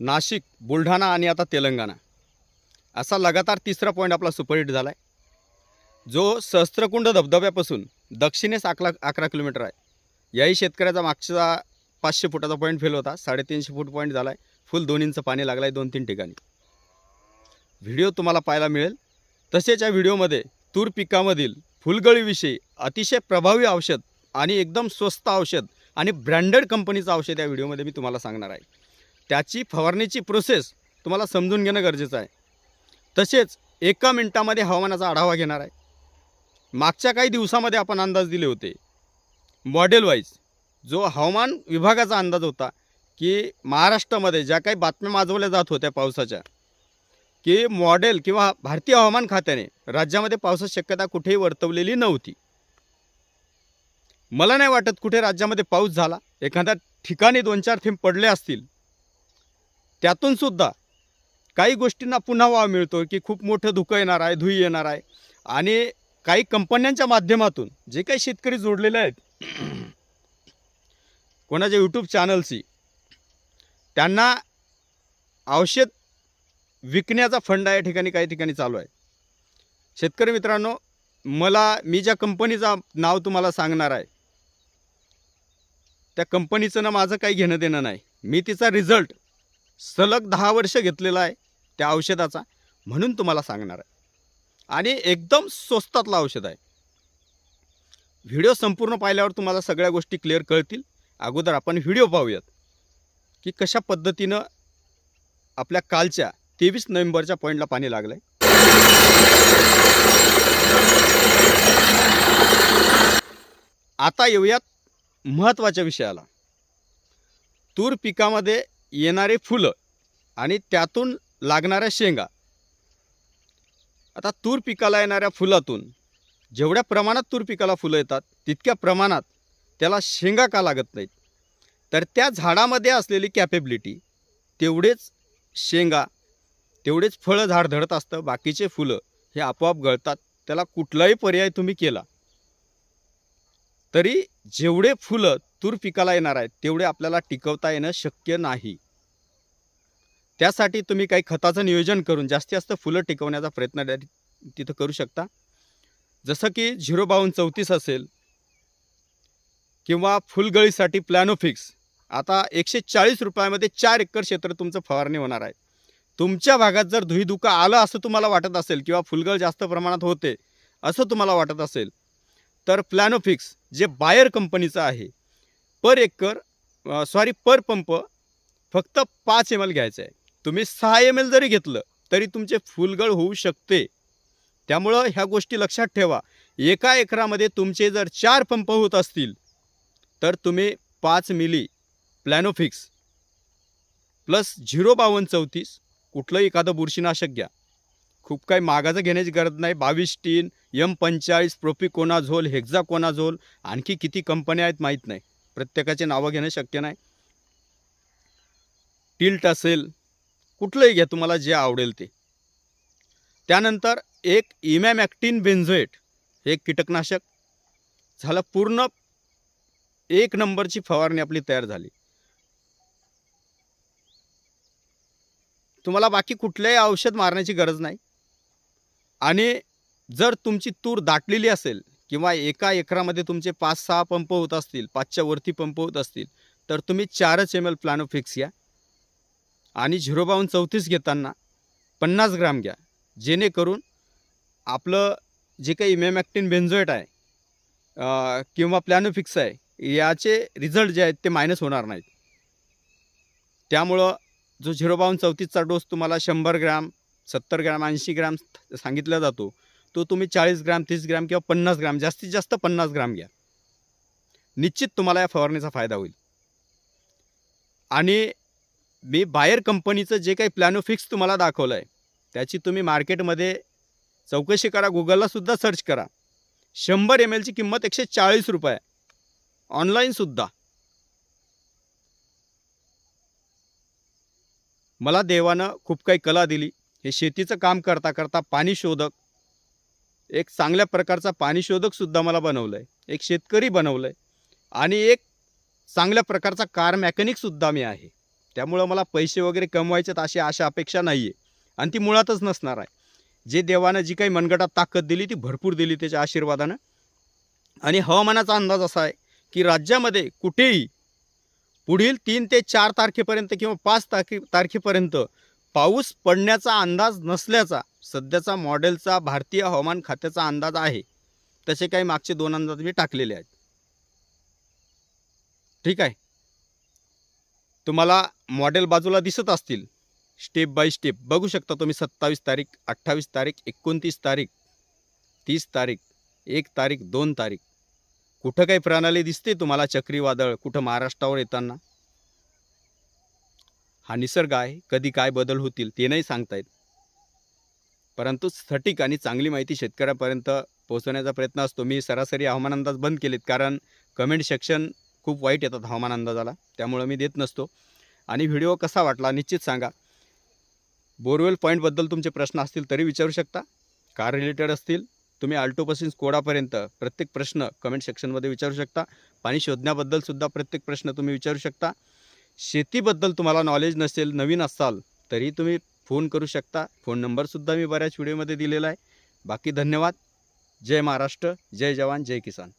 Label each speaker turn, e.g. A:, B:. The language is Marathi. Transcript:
A: नाशिक बुलढाणा आणि आता तेलंगणा. असा लगातार तिसरा पॉईंट आपला सुपरहिट झाला आहे जो सहस्त्रकुंड धबधब्यापासून दक्षिणेस अकरा अकरा किलोमीटर आहे. याही शेतकऱ्याचा मागचा पाचशे फुटाचा पॉईंट फेल होता. साडेतीनशे फूट पॉईंट झाला आहे फुल दोन इंच पाणी लागलं आहे दोन तीन ठिकाणी. व्हिडिओ तुम्हाला पाहायला मिळेल. तसेच या व्हिडिओमध्ये तूर पिकामधील फुलगळीविषयी अतिशय प्रभावी औषध आणि एकदम स्वस्त औषध आणि ब्रँडेड कंपनीचं औषध या व्हिडिओमध्ये मी तुम्हाला सांगणार आहे. त्याची फवारणीची प्रोसेस तुम्हाला समजून घेणं गरजेचं आहे. तसेच एका मिनटामध्ये हवामानाचा आढावा घेणार आहे. मागच्या काही दिवसामध्ये आपण अंदाज दिले होते. मॉडेल वाईज जो हवामान विभागाचा अंदाज होता की महाराष्ट्रामध्ये ज्या काही बातम्या माजवल्या जात होत्या पावसाच्या की मॉडेल किंवा भारतीय हवामान खात्याने राज्यामध्ये पावसाची शक्यता कुठेही वर्तवलेली नव्हती. मला नाही वाटत कुठे राज्यामध्ये पाऊस झाला. एखाद्या ठिकाणी दोन चार थेंब पडले असतील. त्यातून सुद्धा काही गोष्टींना पुन्हा वाव मिळतो की खूप मोठं धुकं येणार आहे धुई येणार आहे. आणि काही कंपन्यांच्या माध्यमातून जे काही शेतकरी जोडलेले आहेत कोणाच्या यूट्यूब चॅनलशी त्यांना औषध विकण्याचा फंड या ठिकाणी काही ठिकाणी चालू आहे. शेतकरी मित्रांनो मला मी ज्या कंपनीचा नाव तुम्हाला सांगणार आहे त्या कंपनीचं ना माझं काही घेणं देणं नाही. मी तिचा रिझल्ट सलग दहा वर्ष घेतलेला आहे त्या औषधाचा म्हणून तुम्हाला सांगणार आहे. आणि एकदम स्वस्तातलं औषध आहे. व्हिडिओ संपूर्ण पाहिल्यावर तुम्हाला सगळ्या गोष्टी क्लिअर कळतील. अगोदर आपण व्हिडिओ पाहूयात की कशा पद्धतीनं आपल्या कालच्या तेवीस नोव्हेंबरच्या पॉईंटला पाणी लागलं आहे आता येऊयात महत्त्वाच्या विषयाला. तूर पिकामध्ये येणारे फुलं आणि त्यातून लागणाऱ्या शेंगा. आता तूर पिकाला येणाऱ्या फुलातून जेवढ्या प्रमाणात तूर पिकाला फुलं येतात तितक्या प्रमाणात त्याला शेंगा का लागत नाहीत? तर त्या झाडामध्ये असलेली कॅपेबिलिटी तेवढेच शेंगा तेवढेच फळं झाड धडत असतं बाकीचे फुलं हे आपोआप गळतात. त्याला कुठलाही पर्याय तुम्ही केला. तरी जेवढे फुलं तूर पिकाला येणार आहे तेवढे आपल्याला टिकवता येणं शक्य नाही. त्यासाठी तुम्ही काही खताचं नियोजन करून जास्तीत जास्त फुलं टिकवण्याचा प्रयत्न तिथं करू शकता. जसं की झिरो बावन्न चौतीस असेल किंवा फुलगळीसाठी प्लॅनोफिक्स आता एकशे चाळीस रुपयामध्ये चार एकर क्षेत्र तुमचं फवारणी होणार आहे. तुमच्या भागात जर धुईधुका आलं असं तुम्हाला वाटत असेल किंवा फुलगळ जास्त प्रमाणात होते असं तुम्हाला वाटत असेल तर प्लॅनोफिक्स जे बायर कंपनीचं आहे per acre sorry per pump फक्त पाच एम एल घ्यायचं आहे. तुम्ही सहा एम एल जरी घेतलं तरी तुमचे फुलगळ होऊ शकते. त्यामुळं ह्या गोष्टी लक्षात ठेवा. एका एकरामध्ये तुमचे जर चार पंप होत असतील तर तुम्ही पाच मिली प्लॅनोफिक्स प्लस झिरो बावन्न चौतीस कुठलंही एखादं बुरशीनाशक घ्या. खूप काही मागाचं घेण्याची गरज नाही. बावीस टीन यम पंचाळीस प्रोपिकोनाझोल हेक्झाकोनाझोल आणखी किती कंपन्या आहेत माहीत नाही. प्रत्येकाचे नावं घेणं शक्य नाही. टिल्ट असेल कुठलंही घ्या तुम्हाला जे आवडेल ते. त्यानंतर एक इमॅमॅक्टिन बेन्झोएट हे कीटकनाशक झालं पूर्ण एक नंबरची फवारणी आपली तयार झाली. तुम्हाला बाकी कुठल्याही औषध मारण्याची गरज नाही. आणि जर तुमची तूर दाटलेली असेल किंवा एका एकरामध्ये तुमचे पाच सहा पंप होत असतील पाचच्या वरती पंप होत असतील तर तुम्ही चारच एम एल प्लॅनोफिक्स घ्या आणि झिरो बावन्न चौतीस घेताना पन्नास ग्राम घ्या. जेणेकरून आपलं जे काही इमॅमॅक्टिन बेन्झोएट आहे किंवा प्लॅनोफिक्स आहे याचे रिझल्ट जे आहेत ते मायनस होणार नाहीत. त्यामुळं जो झिरो बावन्न चौतीसचा डोस तुम्हाला शंभर ग्रॅम सत्तर ग्रॅम ऐंशी ग्रॅम सांगितला जातो तो तुम्ही चाळीस ग्रॅम तीस ग्रॅम किंवा पन्नास ग्रॅम जास्तीत जास्त पन्नास ग्रॅम घ्या. निश्चित तुम्हाला या फवारणीचा फायदा होईल. आणि मी बायर कंपनीचं जे काही प्लॅनो फिक्स तुम्हाला दाखवलं आहे त्याची तुम्ही मार्केटमध्ये चौकशी करा गुगललासुद्धा सर्च करा. शंभर एम एलची किंमत एकशे चाळीस रुपये ऑनलाईनसुद्धा मला देवानं खूप काही कला दिली. हे शेतीचं काम करता करता पाणी शोधक एक चांगल्या प्रकारचा पाणी शोधकसुद्धा मला बनवलं आहे एक शेतकरी बनवलं आहे आणि एक चांगल्या प्रकारचा कार मॅकॅनिकसुद्धा मी आहे. त्यामुळं मला पैसे वगैरे कमवायच्यात अशी आशा अपेक्षा नाही आहे आणि ती मुळातच नसणार आहे. जे देवानं जी काही मनगटात ताकद दिली ती भरपूर दिली त्याच्या आशीर्वादानं. आणि हवामानाचा अंदाज असा आहे की राज्यामध्ये कुठेही पुढील तीन ते चार तारखेपर्यंत किंवा पाच तारखे तारखेपर्यंत पाऊस पडण्याचा अंदाज नसल्याचा सध्याचा मॉडेलचा भारतीय हवामान खात्याचा अंदाज आहे. तसे काही मागचे दोन अंदाज मी टाकलेले आहेत. ठीक आहे. तुम्हाला मॉडेल बाजूला दिसत असतील. Step by step. बघू शकता तुम्ही सत्तावीस तारीख अठ्ठावीस तारीख एकोणतीस तारीख तीस तारीख एक तारीख दोन तारीख. कुठं काही प्रणाली दिसते तुम्हाला चक्रीवादळ कुठं महाराष्ट्रावर येताना? हा निसर्ग आहे. कधी काय बदल होतील ते नाही सांगता येत. परंतु सटीक आणि चांगली माहिती शेतकऱ्यापर्यंत पोहोचवण्याचा प्रयत्न असतो. मी सरासरी हवामान अंदाज बंद केलेत कारण कमेंट सेक्शन खूप वाईट येतात हवामान अंदाजाला. त्यामुळं मी देत नसतो. आणि व्हिडिओ कसा वाटला निश्चित सांगा. बोरवेल पॉईंटबद्दल तुमचे प्रश्न असतील तरी विचारू शकता. कार रिलेटेड असतील तुम्ही आल्टोपासून स्कोडापर्यंत प्रत्येक प्रश्न कमेंट सेक्शनमध्ये विचारू शकता. पाणी शोधण्याबद्दल सुद्धा प्रत्येक प्रश्न तुम्ही विचारू शकता. शेतीबद्दल तुम्हाला नॉलेज नसेल नवीन असाल तरी तुम्ही फोन करू शकता. फोन नंबरसुद्धा मी बऱ्याच व्हिडिओमध्ये दिलेला आहे. बाकी धन्यवाद. जय महाराष्ट्र. जय जवान. जय किसान.